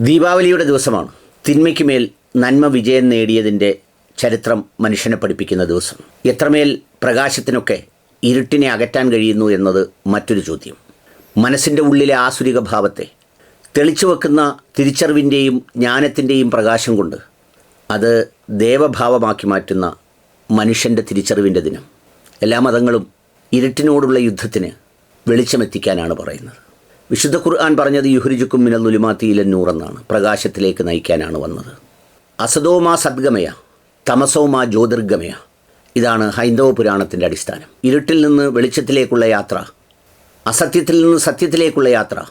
ദീപാവലിയുടെ ദിവസമാണ്. തിന്മയ്ക്ക് മേൽ നന്മ വിജയം നേടിയതിന്റെ ചരിത്രം മനുഷ്യനെ പഠിപ്പിക്കുന്ന ദിവസം. എത്രമേൽ പ്രകാശത്തിനൊക്കെ ഇരുട്ടിനെ അകറ്റാൻ കഴിയുന്നു എന്നത് മറ്റൊരു ചോദ്യം. മനസ്സിന്റെ ഉള്ളിലെ ആസുരിക ഭാവത്തെ തെളിച്ചു വെക്കുന്ന തിരിച്ചറിവിന്റെയും ജ്ഞാനത്തിന്റെയും പ്രകാശം കൊണ്ട് അത് ദേവഭാവമാക്കി മാറ്റുന്ന മനുഷ്യന്റെ തിരിച്ചറിവിന്റെ ദിനം. എല്ലാ മതങ്ങളും ഇരുട്ടിനോടുള്ള യുദ്ധത്തിന് വെളിച്ചമെത്തിക്കാനാണ് പറയുന്നത്. വിശുദ്ധ ഖുർആൻ പറഞ്ഞത് യുഹ്രിജുക്കും മിനൽ നുലിമാത്തിയിലെ നൂറെന്നാണ് പ്രകാശത്തിലേക്ക് നയിക്കാനാണ് വന്നത്. അസതോമാ സദ്ഗമയ തമസോമാ ജ്യോതിർഗമയ. ഇതാണ് ഹൈന്ദവ പുരാണത്തിന്റെ അടിസ്ഥാനം. ഇരുട്ടിൽ നിന്ന് വെളിച്ചത്തിലേക്കുള്ള യാത്ര അസത്യത്തിൽ നിന്ന് സത്യത്തിലേക്കുള്ള യാത്ര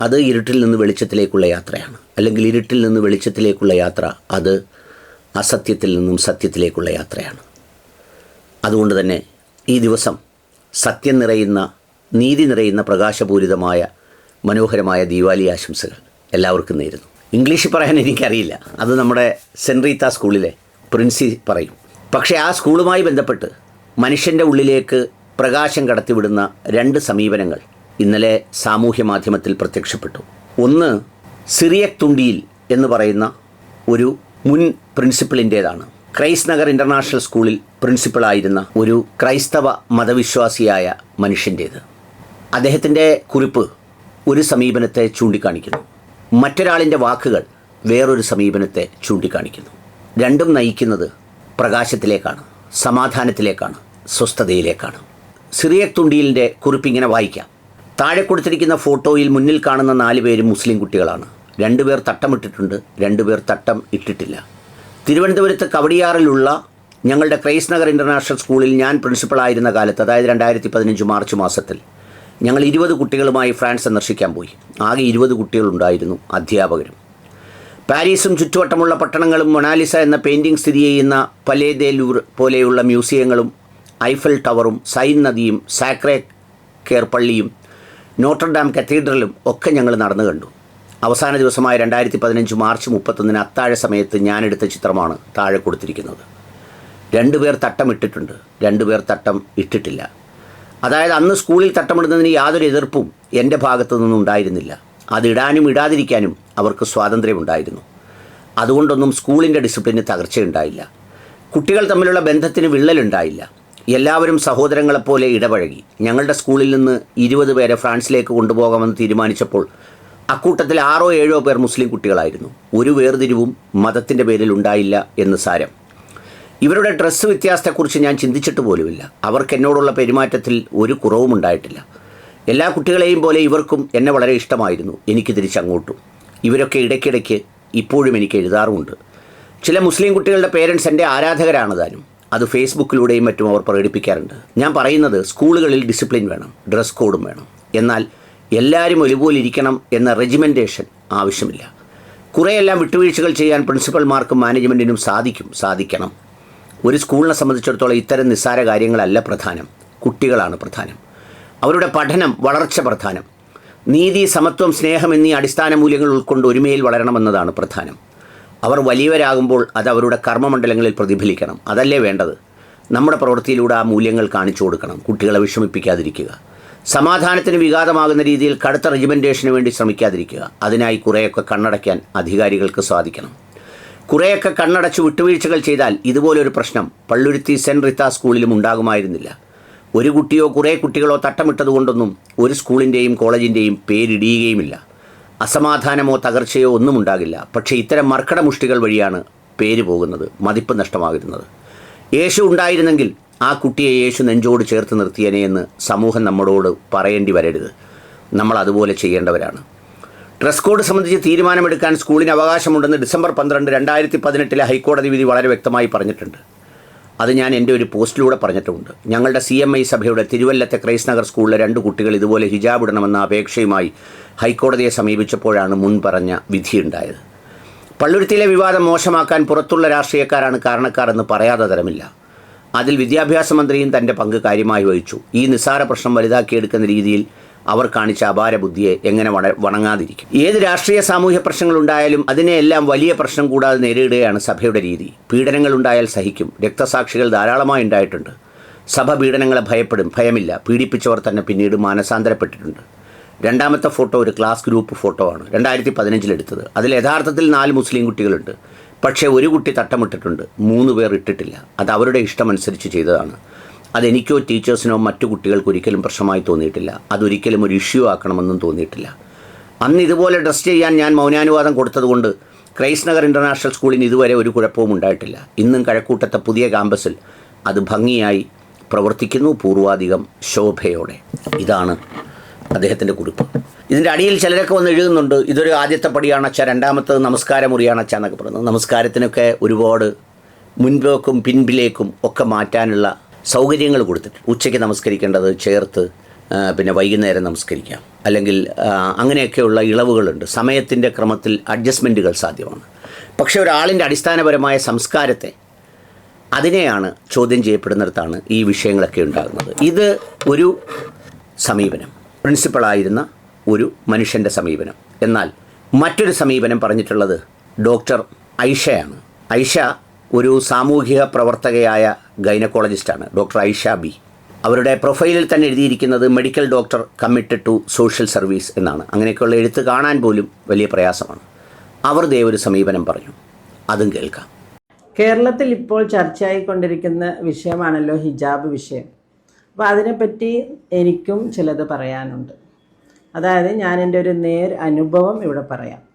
അത് ഇരുട്ടിൽ നിന്ന് വെളിച്ചത്തിലേക്കുള്ള യാത്രയാണ്. അല്ലെങ്കിൽ ഇരുട്ടിൽ നിന്ന് വെളിച്ചത്തിലേക്കുള്ള യാത്ര അത് അസത്യത്തിൽ നിന്നും സത്യത്തിലേക്കുള്ള യാത്രയാണ്. അതുകൊണ്ട് തന്നെ ഈ ദിവസം സത്യം നിറയുന്ന നീതി നിറയുന്ന പ്രകാശപൂരിതമായ മനോഹരമായ ദീപാവലി ആശംസകൾ എല്ലാവർക്കും നേരുന്നു. ഇംഗ്ലീഷിൽ പറയാൻ എനിക്കറിയില്ല. അത് നമ്മുടെ സെന്റ് റീത്ത സ്കൂളിലെ പ്രിൻസി പറയും. പക്ഷേ ആ സ്കൂളുമായി ബന്ധപ്പെട്ട് മനുഷ്യന്റെ ഉള്ളിലേക്ക് പ്രകാശം കടത്തിവിടുന്ന രണ്ട് സമീപനങ്ങൾ ഇന്നലെ സാമൂഹ്യ മാധ്യമത്തിൽ പ്രത്യക്ഷപ്പെട്ടു. ഒന്ന് സിറിയക് തുണ്ടിയിൽ എന്ന് പറയുന്ന ഒരു മുൻ പ്രിൻസിപ്പളിന്റേതാണ് ക്രൈസ് നഗർ ഇന്റർനാഷണൽ സ്കൂളിൽ പ്രിൻസിപ്പളായിരുന്ന ഒരു ക്രൈസ്തവ മതവിശ്വാസിയായ മനുഷ്യന്റേത് അദ്ദേഹത്തിന്റെ കുറിപ്പ് ഒരു സമീപനത്തെ ചൂണ്ടിക്കാണിക്കുന്നു. മറ്റൊരാളിന്റെ വാക്കുകൾ വേറൊരു സമീപനത്തെ ചൂണ്ടിക്കാണിക്കുന്നു. രണ്ടും നയിക്കുന്നത് പ്രകാശത്തിലേക്കാണ് സമാധാനത്തിലേക്കാണ് സ്വസ്ഥതയിലേക്കാണ്. സിറിയക് തുണ്ടിയിലിന്റെ കുറിപ്പിങ്ങനെ വായിക്കാം. താഴെ കൊടുത്തിരിക്കുന്ന ഫോട്ടോയിൽ മുന്നിൽ കാണുന്ന നാല് പേരും മുസ്ലിം കുട്ടികളാണ്. രണ്ടുപേർ തട്ടമിട്ടിട്ടുണ്ട് രണ്ടുപേർ തട്ടം ഇട്ടിട്ടില്ല. തിരുവനന്തപുരത്ത് കവടിയാറിലുള്ള ഞങ്ങളുടെ ക്രൈസ് നഗർ ഇന്റർനാഷണൽ സ്കൂളിൽ ഞാൻ പ്രിൻസിപ്പളായിരുന്ന കാലത്ത് അതായത് രണ്ടായിരത്തി പതിനഞ്ച് മാർച്ച് മാസത്തിൽ ഞങ്ങൾ ഇരുപത് കുട്ടികളുമായി ഫ്രാൻസ് സന്ദർശിക്കാൻ പോയി. ആകെ ഇരുപത് കുട്ടികളുണ്ടായിരുന്നു അധ്യാപകരും. പാരീസും ചുറ്റുവട്ടമുള്ള പട്ടണങ്ങളും മൊണാലിസ എന്ന പെയിന്റിംഗ് സ്ഥിതി ചെയ്യുന്ന പലേ ദേ ലൂർ പോലെയുള്ള മ്യൂസിയങ്ങളും ഐഫൽ ടവറും സൈൻ നദിയും സാക്രേ കെയർ പള്ളിയും നോട്ടർഡാം കത്തീഡ്രലും ഒക്കെ ഞങ്ങൾ നടന്നു കണ്ടു. അവസാന ദിവസമായ രണ്ടായിരത്തി പതിനഞ്ച് മാർച്ച് മുപ്പത്തൊന്നിന് അത്താഴ സമയത്ത് ഞാനെടുത്ത ചിത്രമാണ് താഴെ കൊടുത്തിരിക്കുന്നത്. രണ്ടുപേർ തട്ടം ഇട്ടിട്ടുണ്ട് രണ്ടുപേർ തട്ടം ഇട്ടിട്ടില്ല. അതായത് അന്ന് സ്കൂളിൽ തട്ടമിടുന്നതിന് യാതൊരു എതിർപ്പും എന്റെ ഭാഗത്തു നിന്നും ഉണ്ടായിരുന്നില്ല. അത് ഇടാനും ഇടാതിരിക്കാനും അവർക്ക് സ്വാതന്ത്ര്യമുണ്ടായിരുന്നു. അതുകൊണ്ടൊന്നും സ്കൂളിന്റെ ഡിസിപ്ലിന് തകർച്ചയുണ്ടായില്ല. കുട്ടികൾ തമ്മിലുള്ള ബന്ധത്തിന് വിള്ളലുണ്ടായില്ല. എല്ലാവരും സഹോദരങ്ങളെപ്പോലെ ഇടപഴകി. ഞങ്ങളുടെ സ്കൂളിൽ നിന്ന് ഇരുപത് പേരെ ഫ്രാൻസിലേക്ക് കൊണ്ടുപോകാമെന്ന് തീരുമാനിച്ചപ്പോൾ അക്കൂട്ടത്തിൽ ആറോ ഏഴോ പേർ മുസ്ലിം കുട്ടികളായിരുന്നു. ഒരു വേർതിരിവും മതത്തിന്റെ പേരിൽ ഉണ്ടായില്ല എന്ന് സാരം. ഇവരുടെ ഡ്രസ്സ് വ്യത്യാസത്തെക്കുറിച്ച് ഞാൻ ചിന്തിച്ചിട്ട് പോലുമില്ല. അവർക്ക് എന്നോടുള്ള പെരുമാറ്റത്തിൽ ഒരു കുറവും ഉണ്ടായിട്ടില്ല. എല്ലാ കുട്ടികളെയും പോലെ ഇവർക്കും എന്നെ വളരെ ഇഷ്ടമായിരുന്നു. എനിക്ക് തിരിച്ചങ്ങോട്ടും. ഇവരൊക്കെ ഇടയ്ക്കിടയ്ക്ക് ഇപ്പോഴും എനിക്ക് എഴുതാറുമുണ്ട്. ചില മുസ്ലിം കുട്ടികളുടെ പേരൻസ് എന്റെ ആരാധകരാണ് താനും. അത് ഫേസ്ബുക്കിലൂടെയും മറ്റും അവർ പ്രകടിപ്പിക്കാറുണ്ട്. ഞാൻ പറയുന്നത് സ്കൂളുകളിൽ ഡിസിപ്ലിൻ വേണം ഡ്രസ് കോഡും വേണം. എന്നാൽ എല്ലാവരും ഒരുപോലെ ഇരിക്കണം എന്ന റെജിമെന്റേഷൻ ആവശ്യമില്ല. കുറേയെല്ലാം വിട്ടുവീഴ്ചകൾ ചെയ്യാൻ പ്രിൻസിപ്പൽമാർക്കും മാനേജ്മെന്റിനും സാധിക്കും. സാധിക്കണം. ഒരു സ്കൂളിനെ സംബന്ധിച്ചിടത്തോളം ഇത്തരം നിസ്സാര കാര്യങ്ങളല്ല പ്രധാനം. കുട്ടികളാണ് പ്രധാനം. അവരുടെ പഠനം വളർച്ച പ്രധാനം. നീതി സമത്വം സ്നേഹം എന്നീ അടിസ്ഥാന മൂല്യങ്ങൾ ഉൾക്കൊണ്ട് ഒരുമയിൽ വളരണമെന്നതാണ് പ്രധാനം. അവർ വലിയവരാകുമ്പോൾ അത് അവരുടെ കർമ്മമണ്ഡലങ്ങളിൽ പ്രതിഫലിക്കണം. അതല്ലേ വേണ്ടത്? നമ്മുടെ പ്രവൃത്തിയിലൂടെ ആ മൂല്യങ്ങൾ കാണിച്ചു കൊടുക്കണം. കുട്ടികളെ വിഷമിപ്പിക്കാതിരിക്കുക. സമാധാനത്തിന് വിഘാതമാകുന്ന രീതിയിൽ കടുത്ത റെജിമെന്റേഷന് വേണ്ടി ശ്രമിക്കാതിരിക്കുക. അതിനായി കുറേയൊക്കെ കണ്ണടയ്ക്കാൻ അധികാരികൾക്ക് സാധിക്കണം. കുറേയൊക്കെ കണ്ണടച്ച് വിട്ടുവീഴ്ചകൾ ചെയ്താൽ ഇതുപോലൊരു പ്രശ്നം പള്ളുരുത്തി സെന്റ് റിത്ത സ്കൂളിലും ഉണ്ടാകുമായിരുന്നില്ല. ഒരു കുട്ടിയോ കുറേ കുട്ടികളോ തട്ടമിട്ടതുകൊണ്ടൊന്നും ഒരു സ്കൂളിന്റെയും കോളേജിന്റെയും പേരിടിയുകയുമില്ല. അസമാധാനമോ തകർച്ചയോ ഒന്നും ഉണ്ടാകില്ല പക്ഷേ ഇത്തരം മർക്കട മുഷ്ടികൾ വഴിയാണ് പേര് പോകുന്നത് മതിപ്പ് നഷ്ടമാകുന്നത്. യേശു ഉണ്ടായിരുന്നെങ്കിൽ ആ കുട്ടിയെ യേശു നെഞ്ചോട് ചേർത്ത് നിർത്തിയനെ എന്ന് സമൂഹം നമ്മളോട് പറയേണ്ടി വരരുത്. നമ്മൾ അതുപോലെ ചെയ്യേണ്ടവരാണ്. ഡ്രസ് കോഡ് സംബന്ധിച്ച് തീരുമാനമെടുക്കാൻ സ്കൂളിന് അവകാശമുണ്ടെന്ന് ഡിസംബർ പന്ത്രണ്ട് രണ്ടായിരത്തി പതിനെട്ടിലെ ഹൈക്കോടതി വിധി വളരെ വ്യക്തമായി പറഞ്ഞിട്ടുണ്ട്. അത് ഞാൻ എന്റെ ഒരു പോസ്റ്റിലൂടെ പറഞ്ഞിട്ടുമുണ്ട് ഞങ്ങളുടെ സി എം ഐ സഭയുടെ തിരുവല്ലത്തെ ക്രൈസ്റ്റ് നഗർ സ്കൂളിലെ രണ്ട് കുട്ടികൾ ഇതുപോലെ ഹിജാബ് ഇടണമെന്ന അപേക്ഷയുമായി ഹൈക്കോടതിയെ സമീപിച്ചപ്പോഴാണ് മുൻ പറഞ്ഞ വിധിയുണ്ടായത്. പള്ളുരുത്തിയിലെ വിവാദം മോശമാക്കാൻ പുറത്തുള്ള രാഷ്ട്രീയക്കാരാണ് കാരണക്കാർ എന്ന് പറയാതെ തരമില്ല. അതിൽ വിദ്യാഭ്യാസ മന്ത്രിയും തന്റെ പങ്ക് കാര്യമായി വഹിച്ചു. ഈ നിസ്സാര പ്രശ്നം വലുതാക്കിയെടുക്കുന്ന രീതിയിൽ അവർ കാണിച്ച അപാര ബുദ്ധിയെ എങ്ങനെ വണ വണങ്ങാതിരിക്കും. ഏത് രാഷ്ട്രീയ സാമൂഹ്യ പ്രശ്നങ്ങൾ ഉണ്ടായാലും അതിനെയെല്ലാം വലിയ പ്രശ്നം കൂടാതെ നേരിടുകയാണ് സഭയുടെ രീതി. പീഡനങ്ങൾ ഉണ്ടായാൽ സഹിക്കും. രക്തസാക്ഷികൾ ധാരാളമായി ഉണ്ടായിട്ടുണ്ട്. സഭ പീഡനങ്ങളെ ഭയപ്പെടും. ഭയമില്ല. പീഡിപ്പിച്ചവർ തന്നെ പിന്നീട് മാനസാന്തരപ്പെട്ടിട്ടുണ്ട്. രണ്ടാമത്തെ ഫോട്ടോ ഒരു ക്ലാസ് ഗ്രൂപ്പ് ഫോട്ടോ ആണ്. രണ്ടായിരത്തി പതിനഞ്ചിലെടുത്തത് അതിൽ യഥാർത്ഥത്തിൽ നാല് മുസ്ലിം കുട്ടികളുണ്ട്. പക്ഷേ ഒരു കുട്ടി തട്ടമിട്ടിട്ടുണ്ട്. മൂന്ന് പേർ ഇട്ടിട്ടില്ല. അത് അവരുടെ ഇഷ്ടമനുസരിച്ച് ചെയ്തതാണ്. അതെനിക്കോ ടീച്ചേഴ്സിനോ മറ്റു കുട്ടികൾക്ക് ഒരിക്കലും പ്രശ്നമായി തോന്നിയിട്ടില്ല. അതൊരിക്കലും ഒരു ഇഷ്യൂ ആക്കണമെന്നും തോന്നിയിട്ടില്ല. അന്ന് ഇതുപോലെ ഡ്രസ് ചെയ്യാൻ ഞാൻ മൗനാനുവാദം കൊടുത്തതുകൊണ്ട് ക്രൈസ്നഗർ നഗർ ഇന്റർനാഷണൽ സ്കൂളിന് ഇതുവരെ ഒരു കുഴപ്പവും ഉണ്ടായിട്ടില്ല. ഇന്നും കഴക്കൂട്ടത്തെ പുതിയ ക്യാമ്പസിൽ അത് ഭംഗിയായി പ്രവർത്തിക്കുന്നു പൂർവാധികം ശോഭയോടെ. ഇതാണ് അദ്ദേഹത്തിന്റെ കുറിപ്പ്. ഇതിന്റെ അടിയിൽ ചിലരൊക്കെ വന്ന് എഴുതുന്നുണ്ട് ഇതൊരു ആദ്യത്തെ പടിയാണച്ച രണ്ടാമത്തത് നമസ്കാര മുറിയാണച്ച എന്നൊക്കെ പറയുന്നത്. നമസ്കാരത്തിനൊക്കെ ഒരുപാട് മുൻപോക്കും പിൻപിലേക്കും ഒക്കെ മാറ്റാനുള്ള സൗകര്യങ്ങൾ കൊടുത്തിട്ട് ഉച്ചയ്ക്ക് നമസ്കരിക്കേണ്ടത് ചേർത്ത് പിന്നെ വൈകുന്നേരം നമസ്കരിക്കാം. അല്ലെങ്കിൽ അങ്ങനെയൊക്കെയുള്ള ഇളവുകളുണ്ട്. സമയത്തിന്റെ ക്രമത്തിൽ അഡ്ജസ്റ്റ്മെന്റുകൾ സാധ്യമാണ്. പക്ഷേ ഒരാളിന്റെ അടിസ്ഥാനപരമായ സംസ്കാരത്തെ അതിനെയാണ് ചോദ്യം ചെയ്യപ്പെടുന്നിടത്താണ് ഈ വിഷയങ്ങളൊക്കെ ഉണ്ടാകുന്നത്. ഇത് ഒരു സമീപനം. പ്രിൻസിപ്പളായിരുന്ന ഒരു മനുഷ്യന്റെ സമീപനം. എന്നാൽ മറ്റൊരു സമീപനം പറഞ്ഞിട്ടുള്ളത് ഡോക്ടർ ഐഷയാണ്. ഐഷ ഒരു സാമൂഹിക പ്രവർത്തകയായ ഗൈനക്കോളജിസ്റ്റാണ് ഡോക്ടർ ഐഷ ബി. അവരുടെ പ്രൊഫൈലിൽ തന്നെ എഴുതിയിരിക്കുന്നത് medical doctor committed to social service എന്നാണ്. അങ്ങനെയൊക്കെയുള്ള എഴുത്ത് കാണാൻ പോലും വലിയ പ്രയാസമാണ്. അവർ ദേ ഒരു സമീപനം പറഞ്ഞു. അതും കേൾക്കാം. കേരളത്തിൽ ഇപ്പോൾ ചർച്ചയായിക്കൊണ്ടിരിക്കുന്ന വിഷയമാണല്ലോ ഹിജാബ് വിഷയം. അപ്പോൾ അതിനെപ്പറ്റി എനിക്കും ചിലത് പറയാനുണ്ട്. അതായത് ഞാൻ എന്റെ ഒരു നേർ അനുഭവം ഇവിടെ പറയാം.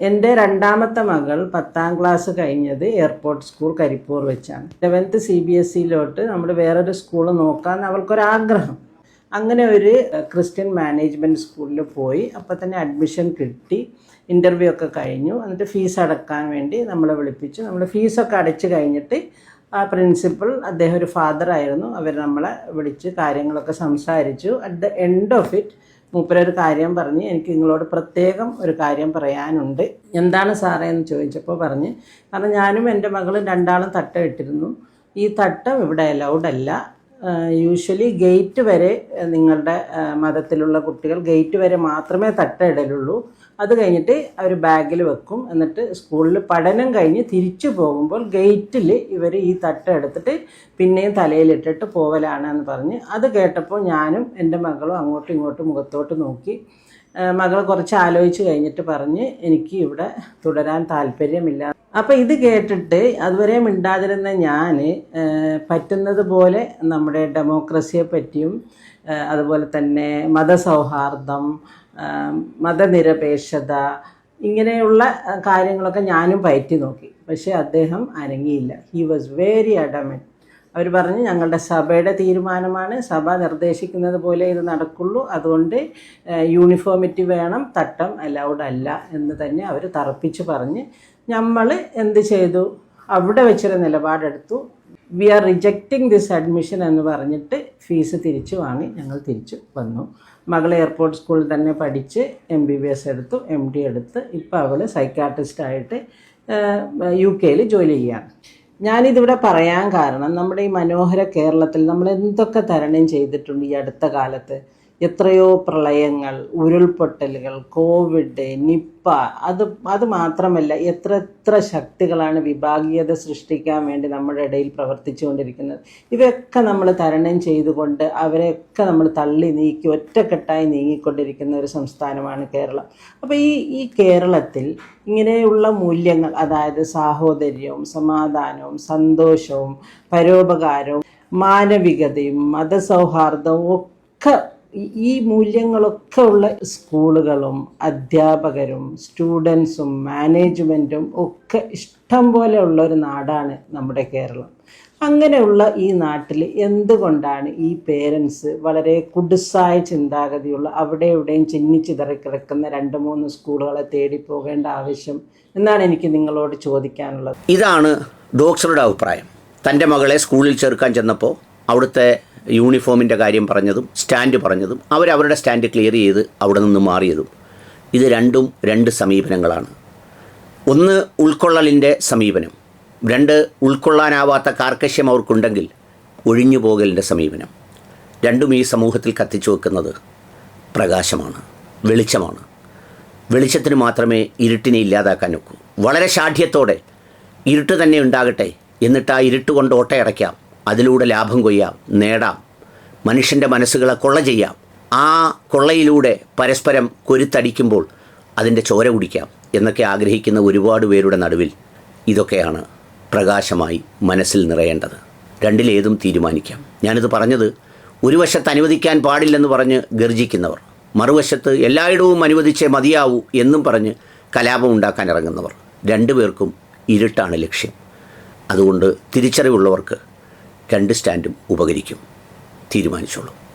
എന്റെ രണ്ടാമത്തെ മകൾ പത്താം ക്ലാസ് കഴിഞ്ഞത് എയർപോർട്ട് സ്കൂൾ കരിപ്പൂർ വെച്ചാണ്. ലെവൻത്ത് സി ബി എസ് സിയിലോട്ട് നമ്മൾ വേറൊരു സ്കൂൾ നോക്കാൻ അവൾക്കൊരാഗ്രഹം. അങ്ങനെ ഒരു ക്രിസ്ത്യൻ മാനേജ്മെന്റ് സ്കൂളിൽ പോയി. അപ്പോൾ തന്നെ അഡ്മിഷൻ കിട്ടി. ഇന്റർവ്യൂ ഒക്കെ കഴിഞ്ഞു. എന്നിട്ട് ഫീസ് അടക്കാൻ വേണ്ടി നമ്മളെ വിളിപ്പിച്ചു. നമ്മൾ ഫീസൊക്കെ അടച്ചു കഴിഞ്ഞിട്ട് ആ പ്രിൻസിപ്പൾ അദ്ദേഹം ഒരു ഫാദർ ആയിരുന്നു. അവർ നമ്മളെ വിളിച്ച് കാര്യങ്ങളൊക്കെ സംസാരിച്ചു. At the end of it മൂപ്പര് ഒരു കാര്യം പറഞ്ഞ് എനിക്ക് നിങ്ങളോട് പ്രത്യേകം ഒരു കാര്യം പറയാനുണ്ട്. എന്താണ് സാറേ എന്ന് ചോദിച്ചപ്പോൾ പറഞ്ഞ് കാരണം ഞാനും എന്റെ മകളും രണ്ടാളും തട്ട ഇട്ടിരുന്നു. ഈ തട്ടം ഇവിടെ അലൗഡ് അല്ല. യൂഷ്വലി ഗേറ്റ് വരെ നിങ്ങളുടെ മതത്തിലുള്ള കുട്ടികൾ ഗേറ്റ് വരെ മാത്രമേ തട്ട ഇടലുള്ളൂ. അത് കഴിഞ്ഞിട്ട് അവർ ബാഗിൽ വെക്കും. എന്നിട്ട് സ്കൂളിൽ പഠനം കഴിഞ്ഞ് തിരിച്ചു പോകുമ്പോൾ ഗേറ്റിൽ ഇവർ ഈ തട്ട എടുത്തിട്ട് പിന്നെയും തലയിലിട്ടിട്ട് പോവലാണ് എന്ന് പറഞ്ഞ് അത് കേട്ടപ്പോൾ ഞാനും എന്റെ മകളും അങ്ങോട്ടും ഇങ്ങോട്ടും മുഖത്തോട്ട് നോക്കി. മകൾ കുറച്ച് ആലോചിച്ച് കഴിഞ്ഞിട്ട് പറഞ്ഞ് എനിക്ക് ഇവിടെ തുടരാൻ താല്പര്യമില്ല. അപ്പോൾ ഇത് കേട്ടിട്ട് അതുവരെ മിണ്ടാതിരുന്ന ഞാൻ പറ്റുന്നത് പോലെ നമ്മുടെ ഡെമോക്രസിയെ പറ്റിയും അതുപോലെ തന്നെ മതസൗഹാർദ്ദം മതനിരപേക്ഷത ഇങ്ങനെയുള്ള കാര്യങ്ങളൊക്കെ ഞാനും പയറ്റി നോക്കി. പക്ഷേ അദ്ദേഹം അനങ്ങിയില്ല. ഹി വാസ് വെരി അഡമൻ അവർ പറഞ്ഞു ഞങ്ങളുടെ സഭയുടെ തീരുമാനമാണ്. സഭ നിർദ്ദേശിക്കുന്നത് പോലെ ഇത് നടക്കുള്ളൂ. അതുകൊണ്ട് യൂണിഫോമിറ്റി വേണം. തട്ടം അലൗഡ് അല്ല. എന്ന് തന്നെ അവർ തറപ്പിച്ച് പറഞ്ഞ് നമ്മൾ എന്ത് ചെയ്തു? അവിടെ വെച്ചൊരു നിലപാടെടുത്തു. We are rejecting this admission എന്ന് പറഞ്ഞിട്ട് ഫീസ് തിരിച്ചു വാങ്ങി ഞങ്ങൾ തിരിച്ചു വന്നു. മകൾ എയർപോർട്ട് സ്കൂളിൽ തന്നെ പഠിച്ച് എം ബി ബി എസ് എടുത്തു എം ഡി എടുത്ത് ഇപ്പോൾ അവൾ സൈക്കാട്രിസ്റ്റായിട്ട് യു കെയിൽ ജോലി ചെയ്യുകയാണ്. ഞാനിതിവിടെ പറയാൻ കാരണം നമ്മുടെ ഈ മനോഹര കേരളത്തിൽ നമ്മൾ എന്തൊക്കെ തരണം ചെയ്തിട്ടുണ്ട് ഈ അടുത്ത കാലത്ത്? എത്രയോ പ്രളയങ്ങൾ ഉരുൾപൊട്ടലുകൾ കോവിഡ് നിപ്പ അത് അത് മാത്രമല്ല എത്ര എത്ര ശക്തികളാണ് വിഭാഗീയത സൃഷ്ടിക്കാൻ വേണ്ടി നമ്മുടെ ഇടയിൽ പ്രവർത്തിച്ചുകൊണ്ടിരിക്കുന്നത്. ഇവയൊക്കെ നമ്മൾ തരണം ചെയ്തുകൊണ്ട് അവരെയൊക്കെ നമ്മൾ തള്ളി നീക്കി ഒറ്റക്കെട്ടായി നീങ്ങിക്കൊണ്ടിരിക്കുന്ന ഒരു സംസ്ഥാനമാണ് കേരളം. അപ്പോൾ ഈ ഈ കേരളത്തിൽ ഇങ്ങനെയുള്ള മൂല്യങ്ങൾ അതായത് സാഹോദര്യവും സമാധാനവും സന്തോഷവും പരോപകാരവും മാനവികതയും മതസൗഹാർദ്ദവും ഒക്കെ ഈ- മൂല്യങ്ങളൊക്കെ ഉള്ള സ്കൂളുകളും അധ്യാപകരും സ്റ്റുഡൻസും മാനേജ്മെന്റും ഒക്കെ ഇഷ്ടം പോലെ ഉള്ള ഒരു നാടാണ് നമ്മുടെ കേരളം. അങ്ങനെയുള്ള ഈ നാട്ടിൽ എന്തുകൊണ്ടാണ് ഈ പേരൻസ് വളരെ കുടുസായ ചിന്താഗതിയുള്ള അവിടെ ഇവിടെയും ചിന്നിച്ചിതറി കിടക്കുന്ന രണ്ട് മൂന്ന് സ്കൂളുകളെ തേടി പോകേണ്ട ആവശ്യം എന്നാണ് എനിക്ക് നിങ്ങളോട് ചോദിക്കാനുള്ളത്? ഇതാണ് ഡോക്ടറുടെ അഭിപ്രായം. തന്റെ മകളെ സ്കൂളിൽ ചേർക്കാൻ ചെന്നപ്പോൾ അവിടുത്തെ യൂണിഫോമിന്റെ കാര്യം പറഞ്ഞതും സ്റ്റാൻഡ് പറഞ്ഞതും അവരവരുടെ സ്റ്റാൻഡ് ക്ലിയർ ചെയ്ത് അവിടെ നിന്ന് മാറിയതും. ഇത് രണ്ടും രണ്ട് സമീപനങ്ങളാണ്. ഒന്ന് ഉൾക്കൊള്ളലിന്റെ സമീപനം. രണ്ട് ഉൾക്കൊള്ളാനാവാത്ത കാർക്കശ്യം അവർക്കുണ്ടെങ്കിൽ ഒഴിഞ്ഞു പോകലിന്റെ സമീപനം. രണ്ടും ഈ സമൂഹത്തിൽ കത്തിച്ചു വെക്കുന്നത് പ്രകാശമാണ് വെളിച്ചമാണ്. വെളിച്ചത്തിന് മാത്രമേ ഇരുട്ടിനെ ഇല്ലാതാക്കാൻ ഒക്കൂ. വളരെ ഷാഠ്യത്തോടെ ഇരുട്ട് തന്നെ ഉണ്ടാകട്ടെ എന്നിട്ട് ആ ഇരുട്ട് കൊണ്ട് ഓട്ടയടയ്ക്കാം. അതിലൂടെ ലാഭം കൊയ്യാം നേടാം. മനുഷ്യന്റെ മനസ്സുകളെ കൊള്ള ചെയ്യാം. ആ കൊള്ളയിലൂടെ പരസ്പരം കൊരുത്തടിക്കുമ്പോൾ അതിന്റെ ചോര കുടിക്കാം എന്നൊക്കെ ആഗ്രഹിക്കുന്ന ഒരുപാട് പേരുടെ നടുവിൽ ഇതൊക്കെയാണ് പ്രകാശമായി മനസ്സിൽ നിറയേണ്ടത്. രണ്ടിലേതും തീരുമാനിക്കാം. ഞാനിത് പറഞ്ഞത് ഒരു വശത്ത് അനുവദിക്കാൻ പാടില്ലെന്ന് പറഞ്ഞ് ഗർജിക്കുന്നവർ മറുവശത്ത് എല്ലായിടവും അനുവദിച്ചേ മതിയാവൂ എന്നും പറഞ്ഞ് കലാപം ഉണ്ടാക്കാൻ ഇറങ്ങുന്നവർ. രണ്ടുപേർക്കും ഇരുട്ടാണ് ലക്ഷ്യം. അതുകൊണ്ട് തിരിച്ചറിവുള്ളവർക്ക് രണ്ട് സ്റ്റാൻഡും ഉപകരിക്കും. തീരുമാനിച്ചോളൂ.